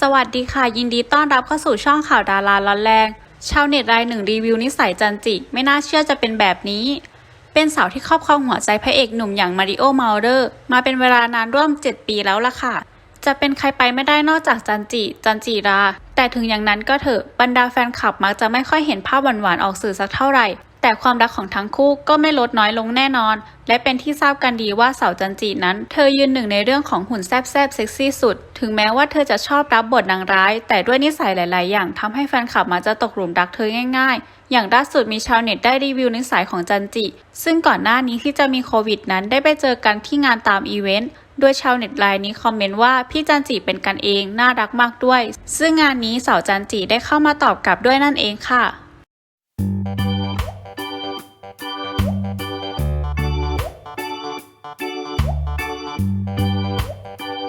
สวัสดีค่ะ ยินดีต้อนรับเข้าสู่ช่องข่าวดาราร้อนแรง ชาวเน็ตรายหนึ่งรีวิวนิสัยจันจิ ไม่น่าเชื่อจะเป็นแบบนี้ เป็นสาวที่ครอบครองหัวใจพระเอกหนุ่มอย่างมาริโอมาเลอร์มาเป็นเวลานานร่วม 7 ปีแล้วล่ะค่ะ จะเป็นใครไปไม่ได้นอกจากจันจิ จันจิรา แต่ถึงอย่างนั้นก็เถอะบรรดาแฟนคลับมักจะไม่ค่อยเห็นภาพหวานๆออกสื่อสักเท่าไหร่ แต่ความรักของทั้งคู่ก็ไม่ลดน้อยลงแน่นอน และเป็นที่ทราบกันดีว่าสาวจันจีนั้น เธอยืนหนึ่งในเรื่องของหุ่นแซบแซบเซ็กซี่สุด ถึงแม้ว่าเธอจะชอบรับบทนางร้าย แต่ด้วยนิสัยหลาย ๆ อย่างทำให้แฟนคลับมาจะตกหลุมรักเธอง่าย ๆ อย่างล่าสุดมีชาวเน็ตได้รีวิวนิสัยของจันจิ ซึ่งก่อนหน้านี้ที่จะมีโควิดนั้นได้ไปเจอกันที่งานตามอีเวนต์โดยชาวเน็ตรายนี้คอมเมนต์ว่าพี่จันจิเป็นกันเองน่ารักมากด้วย ซึ่งงานนี้สาวจันจิได้เข้ามาตอบกลับด้วยนั่นเองค่ะ Música